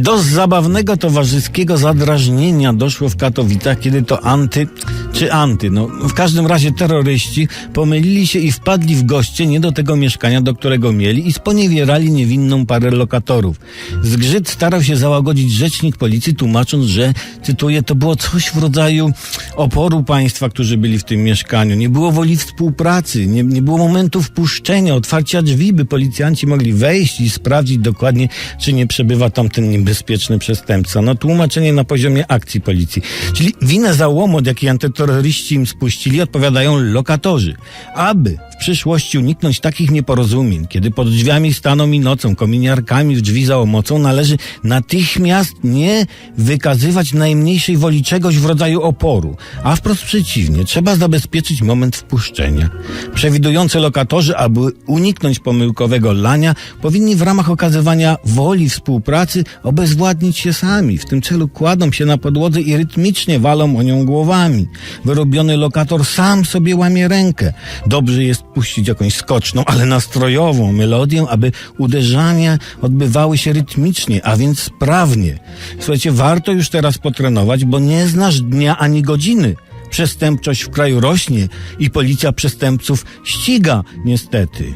Do zabawnego towarzyskiego zadrażnienia doszło w Katowicach, kiedy to anty, czy anty, no w każdym razie terroryści pomylili się i wpadli w goście nie do tego mieszkania, do którego mieli i sponiewierali niewinną parę lokatorów. Zgrzyt starał się załagodzić rzecznik policji, tłumacząc, że, cytuję, to było coś w rodzaju oporu państwa, którzy byli w tym mieszkaniu. Nie było woli współpracy, nie, nie było momentu wpuszczenia, otwarcia drzwi, by policjanci mogli wejść i sprawdzić dokładnie, czy nie przebywa tam ten niebezpieczny przestępca. No tłumaczenie na poziomie akcji policji. Czyli winę za łomot, jaki antyterroryści im spuścili, odpowiadają lokatorzy. Aby w przyszłości uniknąć takich nieporozumień, kiedy pod drzwiami staną i nocą, kominiarkami w drzwi za omocą, należy natychmiast nie wykazywać najmniejszej woli czegoś w rodzaju oporu, a wprost przeciwnie, trzeba zabezpieczyć moment wpuszczenia. Przewidujący lokatorzy, aby uniknąć pomyłkowego lania, powinni w ramach okazywania woli współpracy obezwładnić się sami. W tym celu kładą się na podłodze i rytmicznie walą o nią głowami. Wyrobiony lokator sam sobie łamie rękę. Dobrze jest puścić jakąś skoczną, ale nastrojową melodię, aby uderzania odbywały się rytmicznie, a więc sprawnie. Słuchajcie, warto już teraz potrenować, bo nie znasz dnia ani godziny. Przestępczość w kraju rośnie i policja przestępców ściga, niestety.